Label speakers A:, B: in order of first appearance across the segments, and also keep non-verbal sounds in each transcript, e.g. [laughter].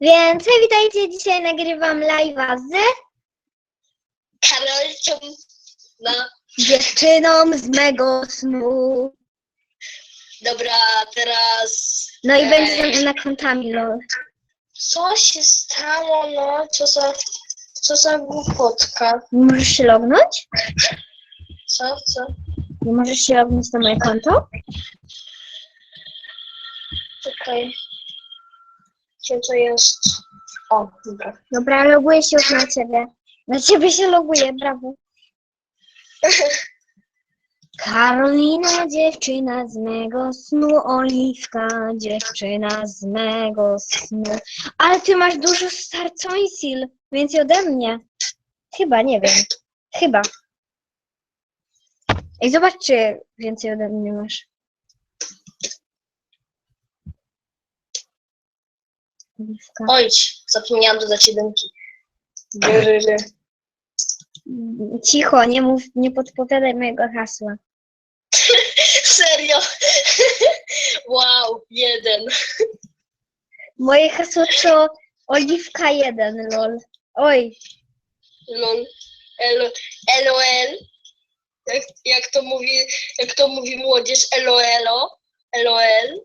A: Więc hej, witajcie, dzisiaj nagrywam live'a z
B: Karolcią. No,
A: dziewczyną z mego snu.
B: dobra, teraz.
A: No i
B: Ej.
A: będzie ze mną na kontami, lol.
B: Co się stało, no? Co za. Co za głupotka?
A: Nie możesz się lognąć?
B: Co, co?
A: Nie możesz się lognąć na moje konto?
B: Czekaj. Gdzie to jest? O, dobra.
A: Dobra, loguję się już na ciebie. Na ciebie się loguję, brawo. [laughs] Karolina, dziewczyna z mego snu, Oliwka, dziewczyna z mego snu. Ale ty masz dużo starcońsil, więcej ode mnie. Chyba, nie wiem. Chyba. Ej, zobacz, czy więcej ode mnie masz. Oliwka.
B: Ojdź, zapomniałam dodać jedynki.
A: Cicho, nie mów, nie podpowiadaj mojego hasła. [laughs]
B: Serio? [laughs] wow, jeden.
A: Moje hasło to Oliwka 1, lol. Oj,
B: Lol. Elo, LOL. Jak, jak, to mówi, jak to mówi młodzież, LOLO. LOL.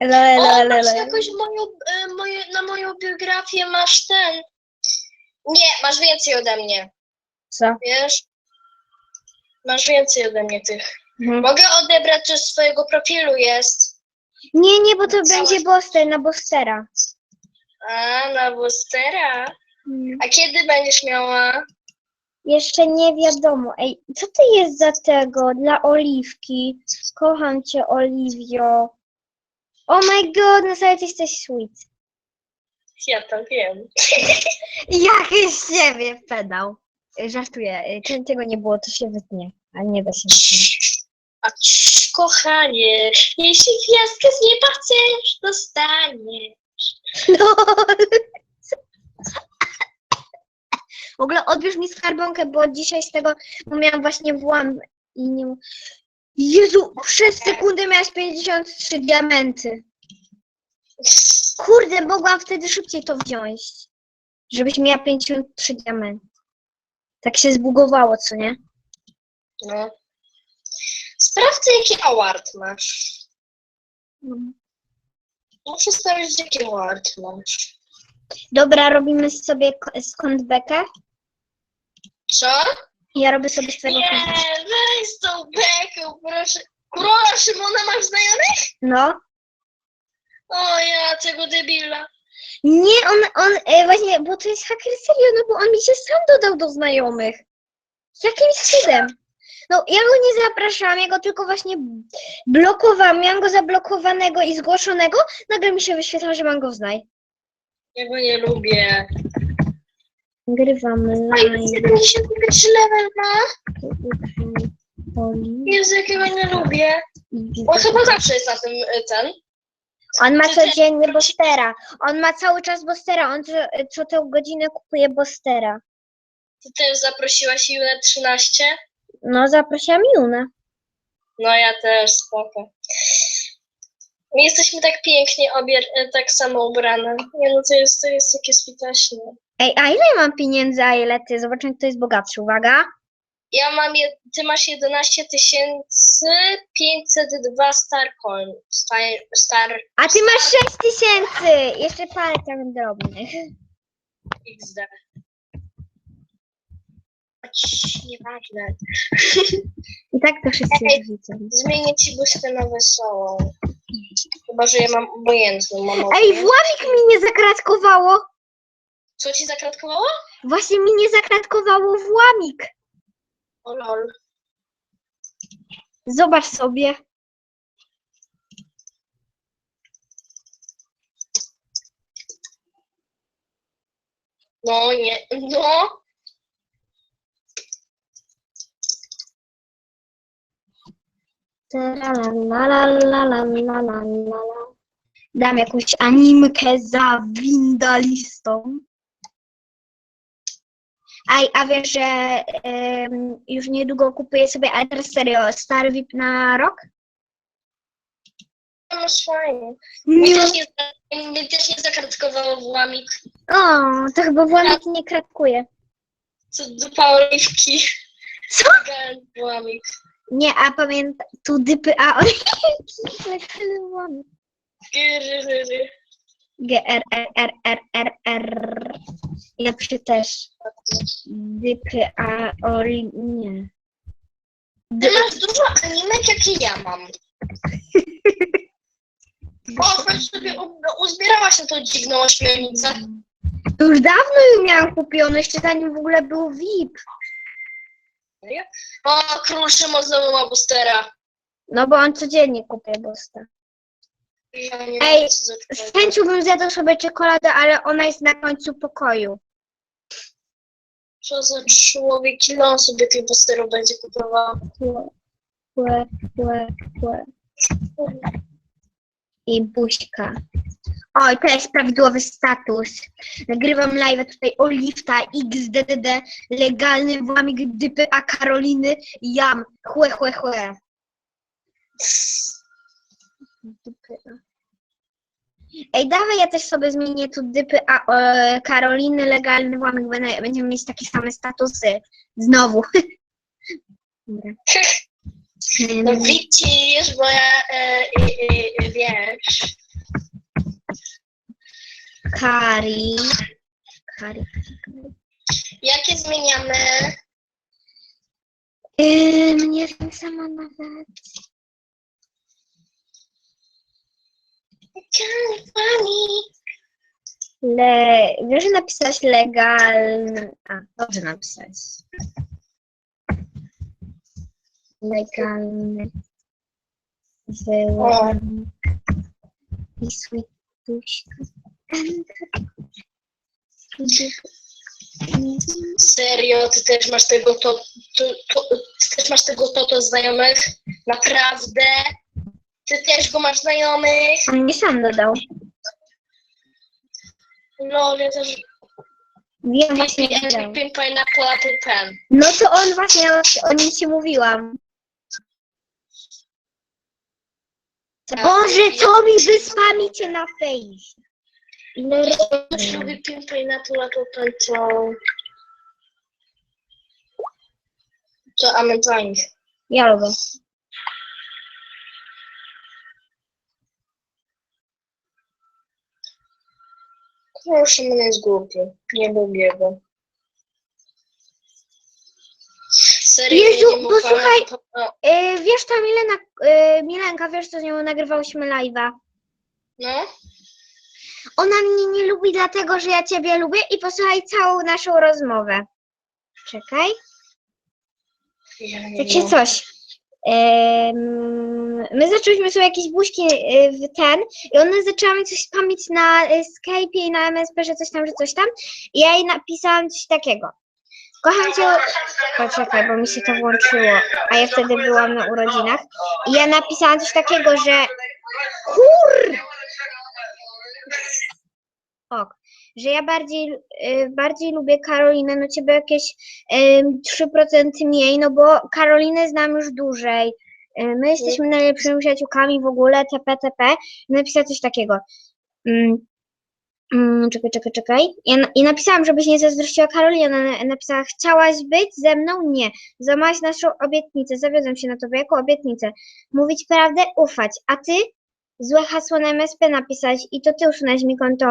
A: Lol,
B: O,
A: lol,
B: masz jakoś moją, e, moje, na moją biografię masz ten. Nie, masz więcej ode mnie,
A: Co?
B: wiesz? Masz więcej ode mnie tych.
A: Mhm.
B: Mogę odebrać, czy z swojego profilu jest.
A: Nie, nie, bo to będzie Boster na Bostera.
B: A, na Boostera.
A: Mm.
B: A kiedy będziesz miała?
A: Jeszcze nie wiadomo. Ej, co to jest za tego dla Oliwki? Kocham cię, Oliwio. Oh my god, no sobie ty jesteś sweet.
B: Ja to wiem.
A: Jakiś z ciebie pedał. Żartuję, y, tego nie było, to się wytnie. Ale nie da się.
B: A cii, kochanie, jeśli gwiazdkę z nieba chcesz, dostaniesz.
A: No. [laughs] W ogóle odbierz mi skarbonkę, bo dzisiaj z tego bo miałam właśnie włam i nie. Jezu, przez sekundę miałaś 53 diamenty. Kurde, mogłam wtedy szybciej to wziąć. Żebyś miała 53 diamenty. Tak się zbugowało, co nie?
B: No. Sprawdzę, jaki award masz.
A: No.
B: Muszę sprawdzić, jaki award masz.
A: Dobra, robimy sobie ko- skąd bekę.
B: Co?
A: Ja robię sobie z tego
B: Nie,
A: konta.
B: weź tą bekę, proszę. Króla Szymona masz znajomych?
A: No.
B: O ja, tego debila.
A: Nie, on, on e, właśnie, bo to jest haker serio, no bo on mi się sam dodał do znajomych. Jakimś cudem. No, ja go nie zapraszałam, ja go tylko właśnie blokowałam, miałam go zablokowanego i zgłoszonego, nagle mi się wyświetla, że mam go znaj.
B: Ja go nie lubię.
A: Grywam
B: A ile
A: live.
B: 71 level ma? Jezu, jakiego nie lubię. On chyba zawsze jest na tym, y, ten.
A: On ma codziennie Bostera. On ma cały czas Bostera. On co, co tę godzinę kupuje Bostera.
B: Ty też zaprosiłaś Junę 13?
A: No, zaprosiłam Junę.
B: No ja też, spoko. My jesteśmy tak pięknie obie e, tak samo ubrane. Nie no, to jest, to jest takie switaśne.
A: Ej, a ile ja mam pieniędzy, a ile ty? Zobaczymy, kto jest bogatszy. Uwaga.
B: Ja mam, je, ty masz 11 502 star coin. Star, star
A: A ty masz 6 tysięcy! Jeszcze parę tam drobnych.
B: XD. Cii, Nieważne.
A: I tak to wszyscy
B: Ej.
A: widzą.
B: Zmienię ci błyszkę na wesołą. Chyba, że ja mam obojętną. Mam
A: Ej,
B: obojętną.
A: Włamik mi nie zakratkowało!
B: Co ci zakratkowało?
A: Właśnie mi nie zakratkowało Włamik.
B: O lol.
A: Zobacz sobie.
B: No nie, no.
A: Dam jakąś animkę za windalistą. Aj, a wiesz, że em, już niedługo kupuję sobie, teraz serio, stary VIP na rok?
B: No masz fajnie. Mi
A: Nie.
B: też nie, też nie zakratkowało. zblokował włamik.
A: O, to chyba włamik nie krakuje.
B: Co dupa oliwki.
A: Co?
B: Włamik.
A: Nie, a pamiętam, tu dypy, a oliwki. Włamik. G, R, R, R, R, Piszę też dypy, a oli... nie.
B: Ty masz dużo animek, jakie ja mam. O, choć sobie u- uzbierałaś na tą dziwną ośmiornicę.
A: To już dawno ją miałam kupioną, jeszcze zanim w ogóle był VIP.
B: O, król Szymon znowu ma boostera.
A: No bo on codziennie kupuje busta.
B: Ja nie
A: Ej,
B: wiem, co za
A: Z
B: człowiek.
A: chęcią bym zjadła sobie czekoladę, ale ona jest na końcu pokoju.
B: Co za człowiek, ile on sobie tych boosterów będzie kupował?
A: Kłe, kłe, kłe. I buźka. Oj, to jest prawidłowy status. Nagrywam live tutaj Oliwta XDDD, legalny włamik dypy, a Karoliny jam. Chłe, chłe, chłe. Dypy, a. Ej, dawaj, ja też sobie zmienię tu dypy, a e, Karoliny legalny włamik. Będę- Będziemy mieć takie same statusy. Znowu. Dobra. [laughs]
B: No widzisz, bo ja, e, e, e, wiesz,
A: Kari. Kari.
B: Jakie zmieniamy?
A: Ym, nie wiem sama nawet. Le... Wiesz, że napisać legalny. A, dobrze napisać. Legalny. Wyłam. I sweetuśka.
B: Serio, ty też masz tego to, to, to ty też masz tego to, to znajomych? Naprawdę? Ty też go masz znajomych?
A: On mnie sam dodał.
B: No, ja też.
A: Wiem właśnie, jak dodał.
B: Pen.
A: No to on właśnie, o, o nim ci mówiłam. Boże, co mi wyspamicie na face? Ile
B: Też lubię Pin Pineapple Apple Pen, to... To.
A: Ja lubię.
B: Proszę, mnie jest głupi. Nie lubię go. Serio,
A: Jezu,
B: nie mogłam-
A: posłuchaj.
B: O,
A: Yy, wiesz ta Milena, yy, Milenka, wiesz co z nią nagrywałyśmy live'a?
B: No?
A: Ona mnie nie lubi dlatego, że ja ciebie lubię i posłuchaj całą naszą rozmowę. Czekaj.
B: Ja nie
A: coś. My zaczęliśmy sobie jakieś buźki y, w ten i ona zaczęła mi coś spamić na y, Skype'ie i na MSP, że coś tam, że coś tam. I ja jej napisałam coś takiego. Kocham cię. Poczekaj, bo mi się to włączyło, a ja wtedy byłam na urodzinach. I ja napisałam coś takiego, że kur... Ok. Że ja bardziej, y, bardziej lubię Karolinę, no ciebie jakieś ym, 3% mniej, no bo Karolinę znam już dłużej. Y, My jesteśmy najlepszymi przyjaciółkami w ogóle, TP, TP. Napisała coś takiego. Mm, mm, czekaj, czekaj, czekaj. Ja, I napisałam, żebyś nie zazdrościła Karolinie. Ona na- napisała, chciałaś być ze mną? Nie. Złamałaś naszą obietnicę. Zawiodłam się na tobie jako obietnicę. Mówić prawdę, ufać. A ty? Złe hasło na MSP napisać i to ty usunąłeś mi konto.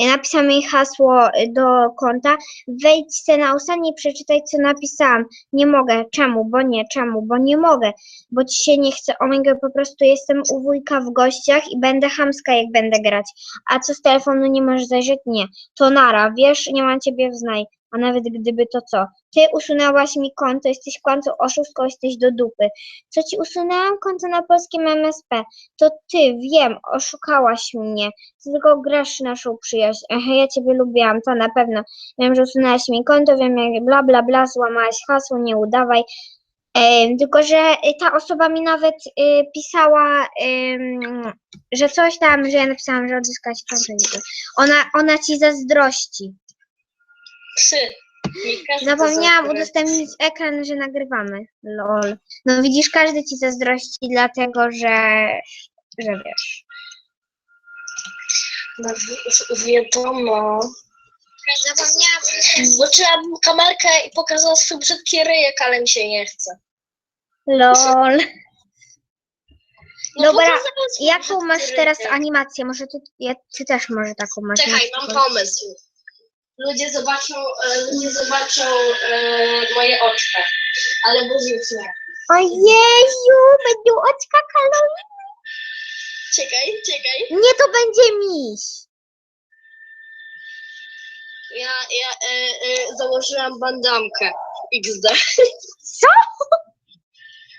A: Y, Napisałam jej hasło y, do konta. Wejdź se na ostatnie i przeczytaj, co napisałam. Nie mogę. Czemu? Bo nie. Czemu? Bo nie mogę. Bo ci się nie chce. Omega, po prostu jestem u wujka w gościach i będę chamska, jak będę grać. A co z telefonu nie możesz zajrzeć? Nie. To nara. Wiesz, nie mam ciebie w znaj. A nawet gdyby to co? Ty usunęłaś mi konto, jesteś kłamcą, oszustką, jesteś do dupy. Co ci usunęłam? Konto na polskim MSP. To ty, wiem, oszukałaś mnie. Ty tylko grasz naszą przyjaźń. Aha, ja ciebie lubiłam, to na pewno. Wiem, że usunęłaś mi konto, wiem, jak bla, bla, bla, złamałaś hasło, nie udawaj. Tylko, że ta osoba mi nawet y, pisała, że coś tam, że ja napisałam, że odzyskać konto. Ona, ona ci zazdrości.
B: Każdy
A: Zapomniałam
B: zazdrości.
A: udostępnić ekran, że nagrywamy. Lol. No widzisz, każdy ci zazdrości, dlatego że, że wiesz.
B: No, wi- wiadomo.
A: Zapomniałam.
B: Włączyłam kamerkę i pokazałam swój brzydki ryjek, ale mi się nie chce.
A: Lol.
B: No,
A: Dobra,
B: swój
A: Jaką
B: brzydki
A: masz teraz
B: ryjek.
A: animację? Może ty, ja, ty też może taką masz.
B: Czekaj, mam pomysł. Ludzie zobaczą, e, ludzie zobaczą e, moje oczka, ale bez już nie.
A: Ojeju, będą oczka Karoliny.
B: Czekaj, czekaj.
A: Nie, to będzie miś.
B: Ja, ja e, e, założyłam bandamkę XD.
A: Co?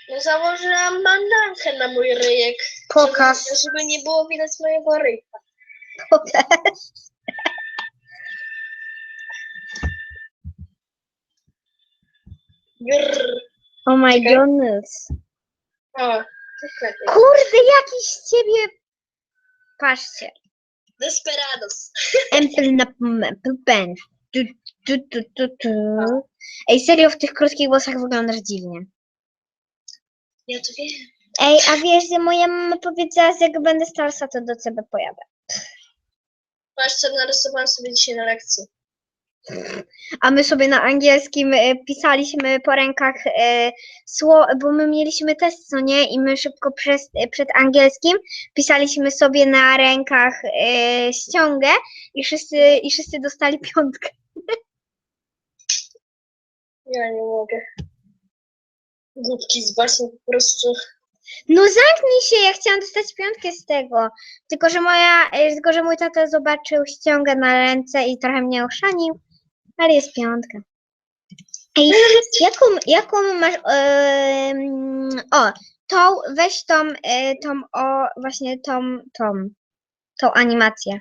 B: No założyłam bandamkę na mój ryjek.
A: Pokaż.
B: Żeby, żeby nie było widać mojego ryjka.
A: Pokaż.
B: Grrr.
A: Oh my
B: Czekaj.
A: goodness.
B: O, lepiej.
A: Kurde, jakiś z ciebie... Patrzcie.
B: Desperados.
A: Empel na pęd. Tu, tu, tu, tu, tu. Ej, serio, w tych krótkich włosach wyglądasz dziwnie.
B: Ja to wiem.
A: Ej, a wiesz, że moja mama powiedziała, że jak będę starsza, to do ciebie pojadę.
B: Patrz, co narysowałam sobie dzisiaj na lekcji.
A: A my sobie na angielskim e, pisaliśmy po rękach e, sło, bo my mieliśmy test, co nie? I my szybko przez, e, przed angielskim pisaliśmy sobie na rękach ściągę i wszyscy, i wszyscy dostali piątkę.
B: Ja nie mogę. Głupki z basen po prostu.
A: No zamknij się, ja chciałam dostać piątkę z tego. Tylko, że moja, tylko, że mój tata zobaczył ściągę na ręce i trochę mnie oszanił, ale jest piątka. Ej, jaką, jaką masz, em, o, tą, weź tą, e, tą, o, właśnie tą, tą, tą animację.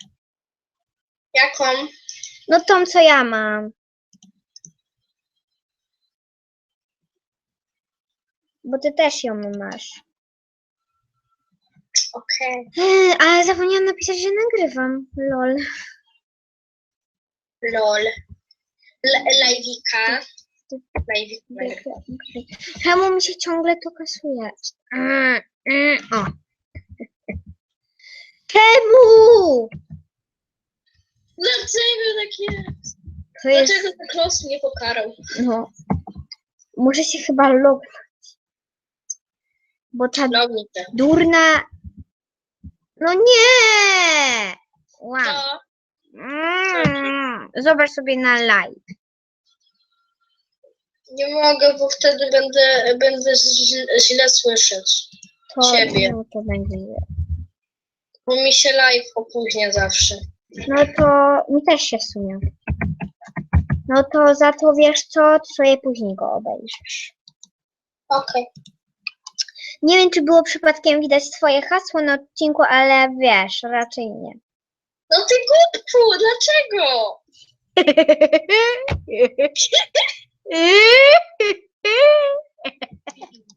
B: Jaką?
A: No tą, co ja mam. Bo ty też ją masz.
B: Okej.
A: Eee, ale zapomniałam napisać, że nagrywam. Lol.
B: Lol. Lajwika.
A: Czemu mi się ciągle to kasuje? Mm, mm, o. Czemu?
B: Dlaczego tak jest?
A: To jest,
B: Dlaczego tak los mnie pokarał?
A: no. Muszę się chyba logować. Bo ta
B: Lognij
A: durna... No nie! Wow.
B: To
A: Mm. Zobacz sobie na live.
B: nie mogę, bo wtedy będę, będę źle, źle słyszeć.
A: To,
B: Ciebie.
A: no, to będzie źle.
B: Bo mi się live opóźnia zawsze.
A: No to mi też się w sumie. No to za to wiesz co, to sobie później go obejrzysz.
B: Okej.
A: Nie wiem, czy było przypadkiem widać twoje hasło na odcinku, ale wiesz, raczej nie.
B: No ty głupku, dlaczego?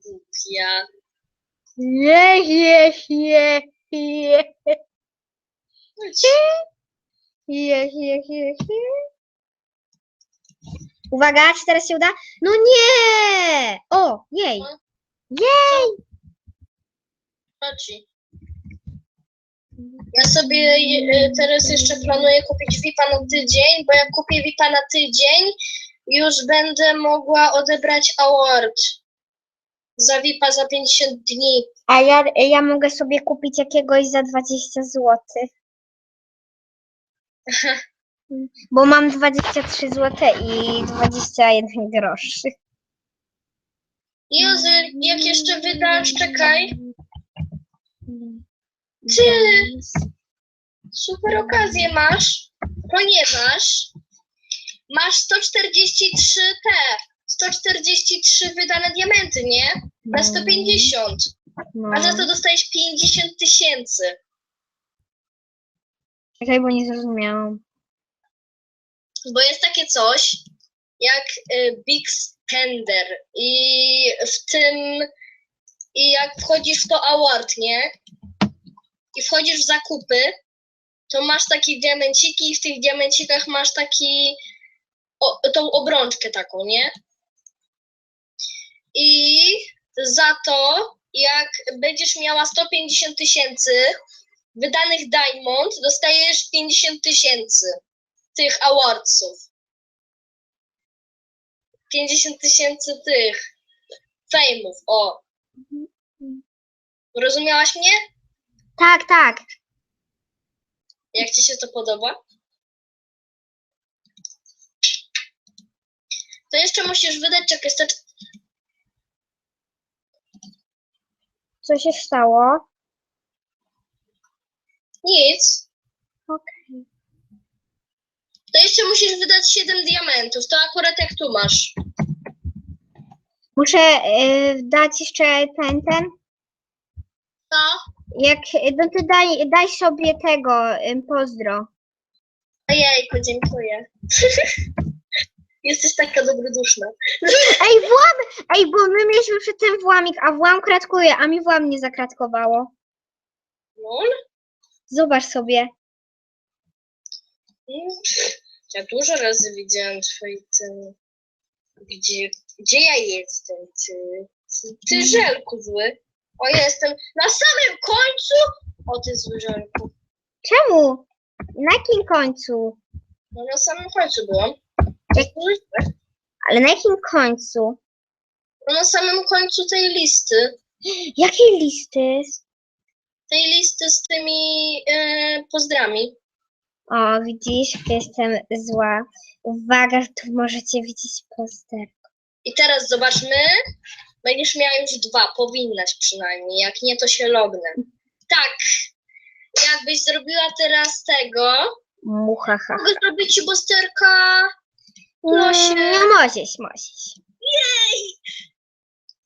B: Głupia.
A: Nie, nie, nie, nie,
B: Chodź.
A: nie, nie, nie, nie. Uwaga, czy teraz się uda? No nie! O, jej! Jej!
B: Chodź. Ja sobie je- teraz jeszcze planuję kupić VIPa na tydzień, bo jak kupię VIPa na tydzień, już będę mogła odebrać award. Za VIPa za 50 dni.
A: A ja, ja mogę sobie kupić jakiegoś za 20 zł. Bo mam 23 zł i 21 groszy.
B: Jezu, jak jeszcze wydasz, czekaj. Ty, super okazję masz, ponieważ masz 143 te, 143 wydane diamenty, nie? Na 150,
A: No.
B: a za to dostajesz 50 tysięcy.
A: Czekaj, bo nie zrozumiałam.
B: Bo jest takie coś jak y, Big Spender i w tym, i jak wchodzisz w to award, nie? I wchodzisz w zakupy, to masz takie diamenciki i w tych diamencikach masz taki, o, tą obrączkę taką, nie? I za to, jak będziesz miała 150 tysięcy, wydanych Diamond dostajesz 50 tysięcy tych awardsów. 50 tysięcy tych fejmów, o. Rozumiałaś mnie?
A: Tak, tak.
B: Jak ci się to podoba? To jeszcze musisz wydać czekaj, sto-
A: Co się stało?
B: nic.
A: Okej.
B: To jeszcze musisz wydać 7 diamentów. To akurat jak tu masz.
A: Muszę y, dać jeszcze ten, ten.
B: To?
A: Jak, no to daj, daj sobie tego, pozdro.
B: Ojejku, dziękuję. [laughs] Jesteś taka dobroduszna.
A: Ej, włam! Ej, bo my mieliśmy przy tym włamik, a włam kratkuje, a mi włam nie zakratkowało.
B: Lol.
A: Zobacz sobie.
B: Mm, Ja dużo razy widziałam twoje ten... Gdzie, gdzie ja jestem, ty? Ty, ty żelku zły. O, jestem na samym końcu. O, ty zły żelku.
A: Czemu? Na jakim końcu?
B: No na samym końcu byłam.
A: Jak- Ale na jakim końcu?
B: No na samym końcu tej listy.
A: Jakiej listy?
B: Tej listy z tymi e, pozdrami.
A: O, widzisz, jestem zła. Uwaga, tu możecie widzieć poster.
B: I teraz zobaczmy. Będziesz miała już dwa, powinnaś przynajmniej. Jak nie, to się lognę. Tak. Jakbyś zrobiła teraz tego,
A: Mucha, ha.
B: mogę zrobić ci bosterka.
A: Mm, No możesz, możesz.
B: Jej!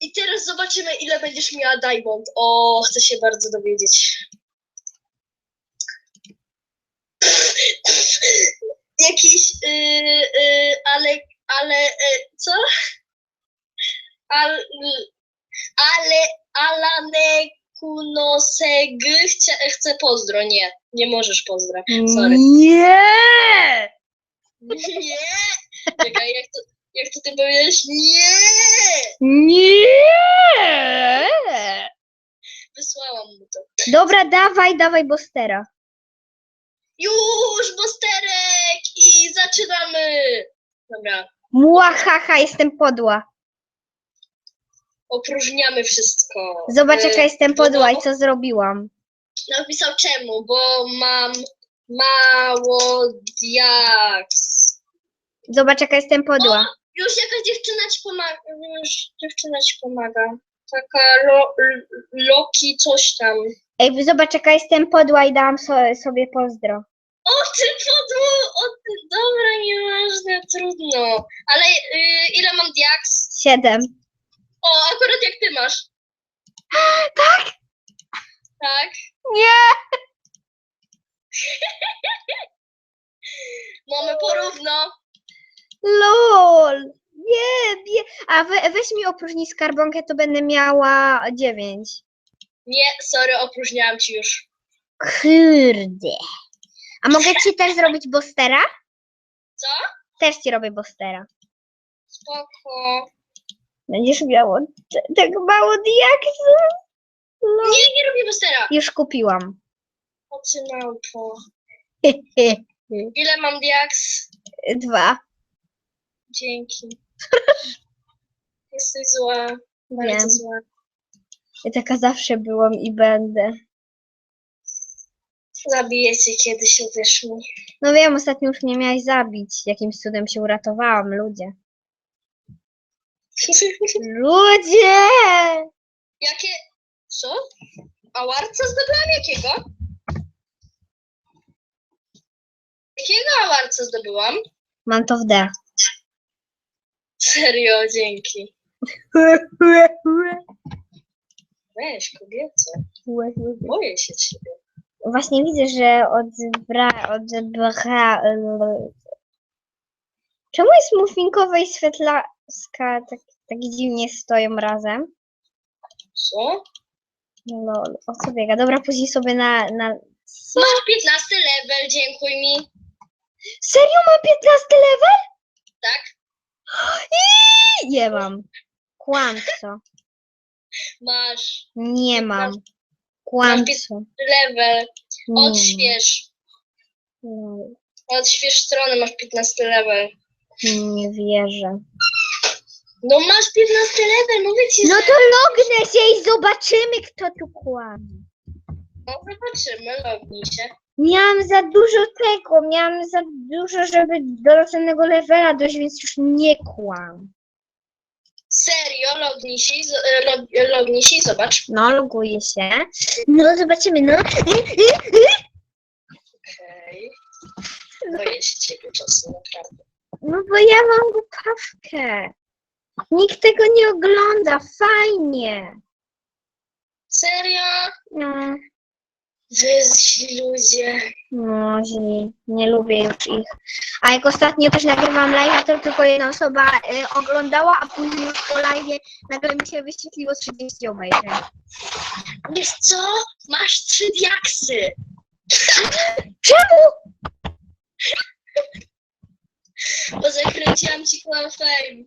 B: I teraz zobaczymy, ile będziesz miała diamond. O, chcę się bardzo dowiedzieć. Jakiś, yy, yy, ale, ale, yy, co? Al, ale, Alane Kunoseg chce, chce pozdro. Nie, nie możesz pozdro. Sorry.
A: Nie!
B: Nie! Czekaj, jak to, jak to ty powiedziałeś? Nie!
A: Nie!
B: Wysłałam mu to.
A: Dobra, dawaj, dawaj Bostera.
B: Już, bosterek! I zaczynamy! Dobra,
A: Młahaha, jestem podła.
B: Opróżniamy wszystko.
A: Zobacz,
B: Y,
A: jaka jestem
B: bo-
A: podła i co zrobiłam.
B: Napisał czemu, bo mam mało diaks.
A: Zobacz, jaka jestem podła.
B: Już jakaś dziewczyna ci pomaga. Już dziewczyna ci pomaga. Taka lo, Loki coś tam.
A: Ej, zobacz, jaka jestem podła i dałam so, sobie pozdro.
B: O ty podło! O ty, dobra, nieważne, trudno. Ale y, ile mam diaks?
A: Siedem.
B: O, akurat jak ty masz. [gasps]
A: Tak?
B: Tak?
A: Nie! [laughs]
B: Mamy porówno.
A: LOL! Nie, nie. A we, weź mi opróżnij skarbonkę, to będę miała dziewięć.
B: Nie, sorry, opróżniałam ci już.
A: Kurde. A mogę ci też zrobić Bostera?
B: Co?
A: Też ci robię Bostera.
B: Spoko.
A: Będziesz miało t- tak mało diaksów. No.
B: Nie, nie robię bustera.
A: Już kupiłam.
B: O ty małpo. Ile mam diaks?
A: Dwa.
B: Dzięki. [laughs] Jesteś zła. Bardzo
A: Wiem.
B: zła.
A: Ja taka zawsze byłam i będę.
B: Zabiję cię kiedyś, uwierz mi.
A: No wiem, ostatnio już mnie miałaś zabić. Jakimś cudem się uratowałam, ludzie. Ludzie!
B: Jakie? Co? Awarca zdobyłam jakiego? Jakiego awarca zdobyłam?
A: Mam to w D.
B: Serio, dzięki. Weź, kobieco. Boję się ciebie.
A: Właśnie widzę, że odbra... odbra... Czemu jest muffinkowa i świetlaska tak, tak dziwnie stoją razem?
B: Co?
A: Lol, o co biega? Dobra, później sobie na... na...
B: Masz 15 level, dziękuj mi.
A: Serio mam 15 level?
B: Tak?
A: Iii, Nie mam. Kłamco.
B: Masz
A: Nie mam. Kłamco.
B: level.
A: Nie.
B: Odśwież.
A: No,
B: Odśwież stronę, masz 15 level.
A: nie wierzę.
B: No masz 15 level, mówię ci,
A: No
B: że...
A: to lognę się i zobaczymy, kto tu kłamie.
B: No zobaczymy, lognij się.
A: Miałam za dużo tego, miałam za dużo, żeby do następnego levela dojść, więc już nie kłam.
B: Serio, lognij się i, z- e, log, lognij się i zobacz.
A: No, loguję się. No, zobaczymy, no.
B: Okej. Boję się ciebie czasem, naprawdę.
A: No bo ja mam głupawkę. Nikt tego nie ogląda, fajnie.
B: Serio?
A: No,
B: Wy źli ludzie.
A: no źli, nie lubię już ich. A jak ostatnio też nagrywam live, to tylko jedna osoba y, oglądała, a później już po live nagle mi się wyświetliło 30 obejrzeń.
B: Wiesz co? Masz trzy diaksy.
A: Czemu?
B: Bo zakręciłam ci Fame.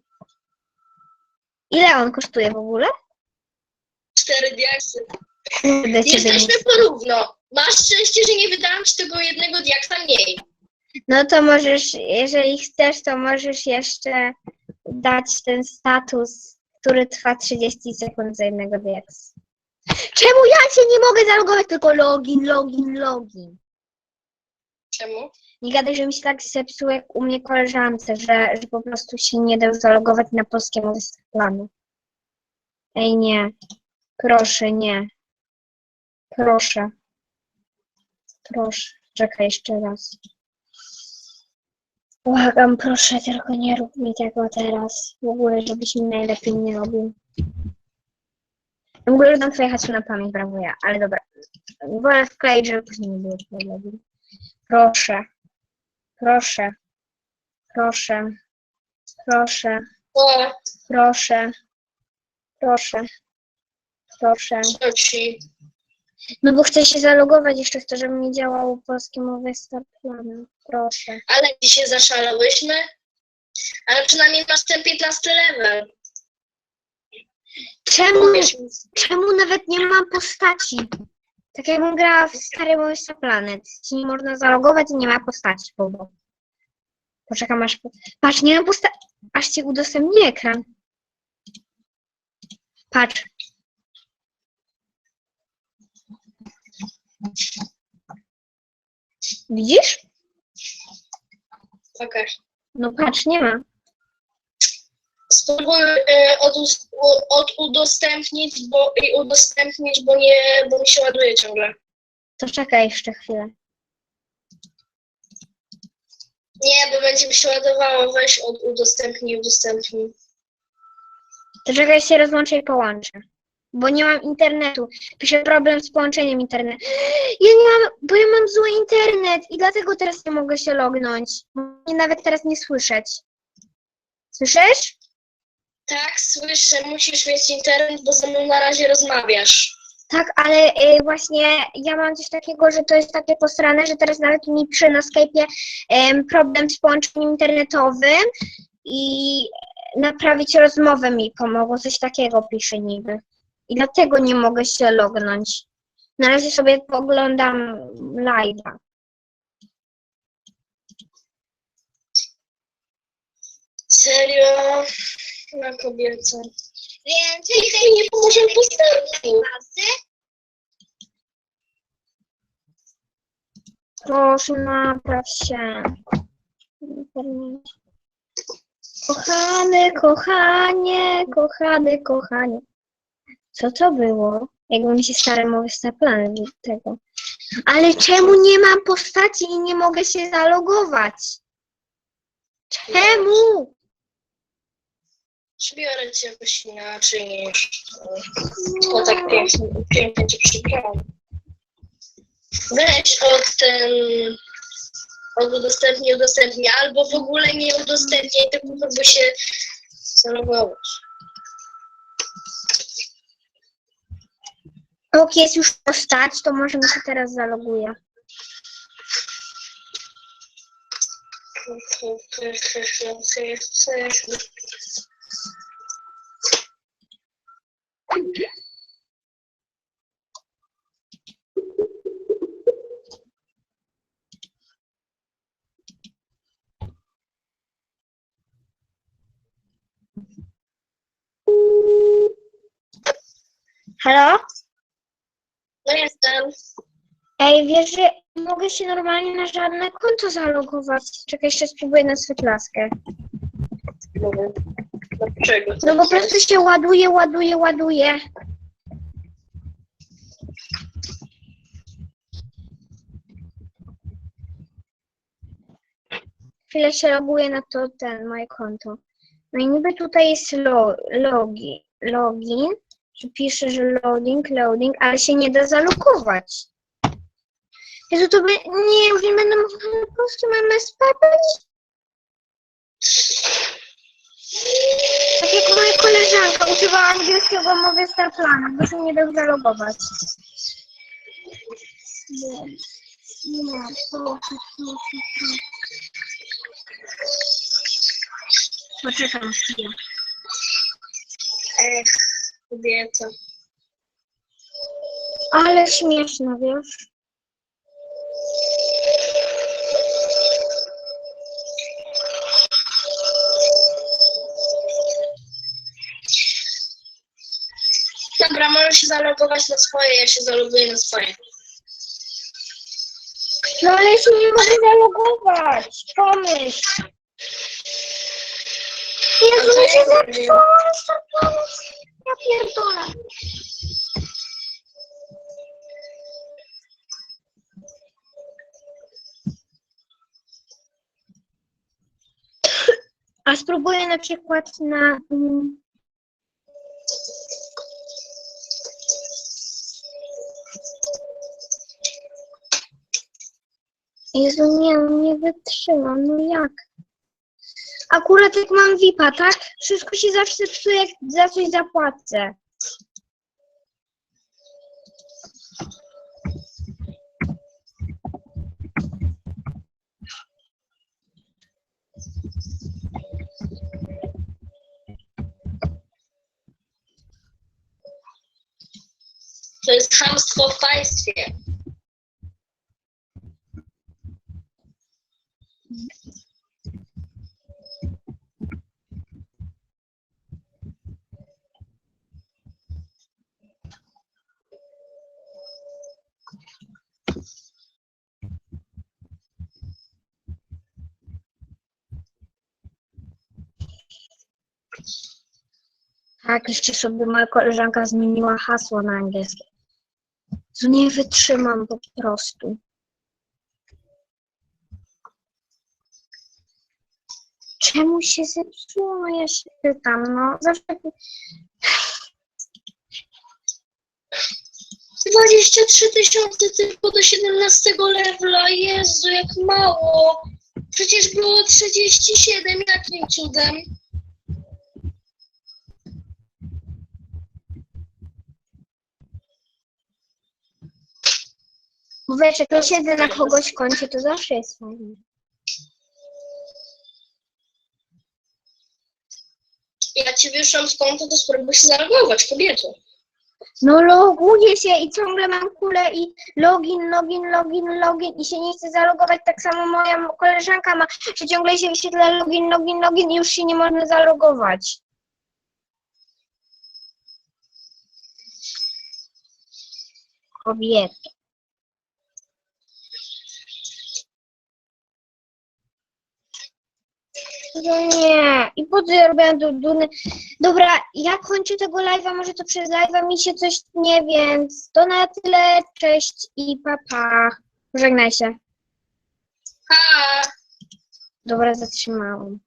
A: Ile on kosztuje w ogóle?
B: Cztery diaksy.
A: Kurde, ciebie nie-
B: Jesteśmy porówno. Masz szczęście, że nie wydałam ci tego jednego diaksa mniej.
A: No to możesz, jeżeli chcesz, to możesz jeszcze dać ten status, który trwa 30 sekund za jednego diaks. Czemu ja się nie mogę zalogować, tylko login, login, login?
B: Czemu?
A: Nie gadaj, że mi się tak zepsuło jak u mnie koleżance, że, że po prostu się nie da zalogować na polskiemu planu. Ej, nie. Proszę, nie. Proszę. Proszę. Czekaj jeszcze raz. Błagam, proszę, tylko nie rób mi tego teraz. W ogóle, żebyś mi najlepiej nie robił. W ogóle znam twoje na pamięć, brawo ja, ale dobra. Wolę wkleić, żeby później nie było problemu. Proszę. Proszę. Proszę. Proszę. Proszę. Proszę. Proszę.
B: co ci?
A: No bo chcę się zalogować jeszcze w to, żeby mi działało polskie mowy start planu. Proszę.
B: Ale dzisiaj zaszalałyśmy. Ale przynajmniej masz ten 15 level.
A: Czemu,
B: mi.
A: czemu nawet nie mam postaci? Tak jakbym grała w stary Moista Planet. Ci nie można zalogować i nie ma postaci po boku. Poczekam aż... Patrz, nie mam postaci. Aż ci udostępnię ekran. Patrz. Widzisz?
B: Pokaż.
A: No patrz, nie ma.
B: Spróbuj e, odus- u- odudostępnić, bo i udostępnić, bo nie, bo mi się ładuje ciągle.
A: To czekaj jeszcze chwilę.
B: Nie, bo będzie mi się ładowało. Weź od udostępnij, udostępnij.
A: To czekaj się rozłączę i połączę. Bo nie mam internetu. Piszę problem z połączeniem internetu. Ja nie mam, bo ja mam zły internet i dlatego teraz nie mogę się lognąć. Mnie nawet teraz nie słyszeć. Słyszysz?
B: Tak, słyszę, musisz mieć internet, bo ze mną na razie rozmawiasz.
A: Tak, ale y, właśnie ja mam coś takiego, że to jest takie posrane, że teraz nawet mi pisze na Skype'ie em, problem z połączeniem internetowym i naprawić rozmowę mi pomogło. Coś takiego pisze niby. I dlatego nie mogę się lognąć. Na razie sobie poglądam live'a.
B: Serio? Na kobiecę. Więcej tej nie pomoże postępu.
A: Proszę, napraw się. Kochany, kochanie, kochany, kochanie. Co to było? Jakby mi się stare mowy plany tego. Ale czemu nie mam postaci i nie mogę się zalogować? Czemu?
B: Przybiorę cię jakoś inaczej niż to tak pięknie, pięknie cię przybrałam. Weź od ten od udostępnij, udostępnij, albo w ogóle nie udostępniaj, tylko próbuj się zalogować.
A: Ok, jest już postać, to może mi się teraz zaloguje. Halo?
B: No jestem.
A: Ej, wiesz, że mogę się normalnie na żadne konto zalogować. Czekaj, jeszcze spróbuję na swetlaskę.
B: Dlaczego?
A: No po prostu się ładuje, ładuje, ładuje. Chwilę się loguje na to ten moje konto. No i niby tutaj jest lo, logi, login, że pisze, że loading, loading, ale się nie da zalogować. Jezu, to by, nie, już nie będę mogła po prostu mamy spać. Tak jak moja koleżanka używała angielskiego mowy Starplana, bo się nie dał zalogować. Nie, nie, proszę. Poczekam chwilę.
B: Ech, kobieta.
A: Ale śmieszne, wiesz?
B: Się zalogować na swoje, ja się zaloguję na swoje.
A: No ale ja się nie mogę zalogować. Pomyśl. Mi się Starplana. Ja pierdolę. A spróbuję na przykład na. mm, Jezu, nie, nie wytrzymam, no jak? Akurat jak mam VIP-a, tak? Wszystko się zawsze psuje, jak za coś zapłacę.
B: To jest chamstwo w państwie.
A: Tak, jeszcze sobie moja koleżanka zmieniła hasło na angielskie. To nie wytrzymam po prostu. Czemu się zepsuło? No ja się pytam, no zawsze...
B: 23 tysiące tylko do 17 levela, Jezu, jak mało. Przecież było 37, jakim cudem?
A: Bo wiesz, jak ja siedzę na kogoś koncie, to zawsze jest fajnie.
B: Ja ci wyszłam z konta, to spróbuj się zalogować, kobieto.
A: No loguję się i ciągle mam kulę i login, login, login, login i się nie chce zalogować. Tak samo moja koleżanka ma, że ciągle się wyświetla login, login, login i już się nie można zalogować. Kobiety. Nie, i po co ja robiłam do duny? Dobra, ja kończę tego live'a, może to przez live'a mi się coś nie, więc to na tyle, cześć i papa. Pa. Żegnaj się.
B: Ha!
A: Dobra, zatrzymałam.